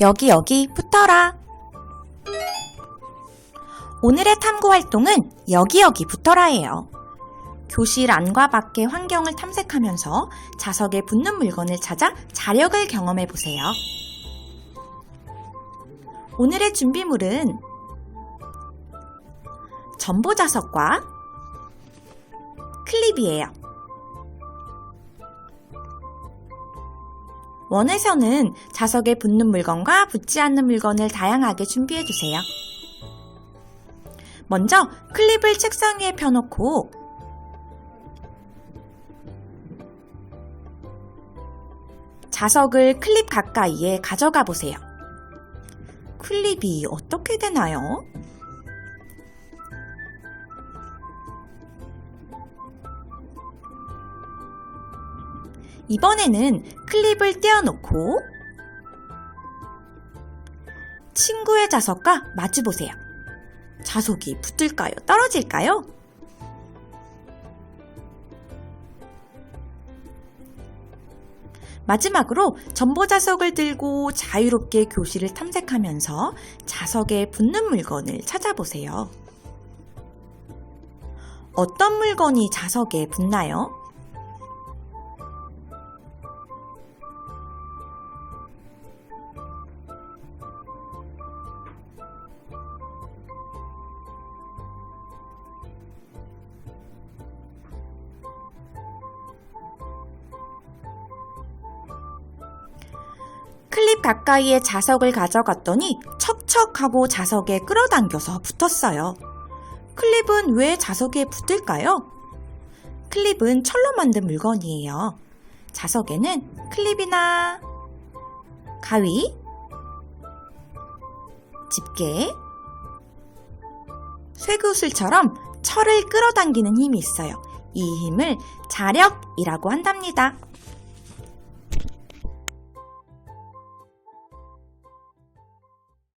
여기 여기 붙어라. 오늘의 탐구 활동은 여기 여기 붙어라예요. 교실 안과 밖의 환경을 탐색하면서 자석에 붙는 물건을 찾아 자력을 경험해 보세요. 오늘의 준비물은 전보 자석과 클립이에요. 원에서는 자석에 붙는 물건과 붙지 않는 물건을 다양하게 준비해 주세요. 먼저 클립을 책상 위에 펴놓고 자석을 클립 가까이에 가져가 보세요. 클립이 어떻게 되나요? 이번에는 클립을 떼어놓고 친구의 자석과 마주 보세요. 자석이 붙을까요? 떨어질까요? 마지막으로 전보 자석을 들고 자유롭게 교실을 탐색하면서 자석에 붙는 물건을 찾아보세요. 어떤 물건이 자석에 붙나요? 클립 가까이에 자석을 가져갔더니 척척하고 자석에 끌어당겨서 붙었어요. 클립은 왜 자석에 붙을까요? 클립은 철로 만든 물건이에요. 자석에는 클립이나 가위, 집게, 쇠구슬처럼 철을 끌어당기는 힘이 있어요. 이 힘을 자력이라고 한답니다.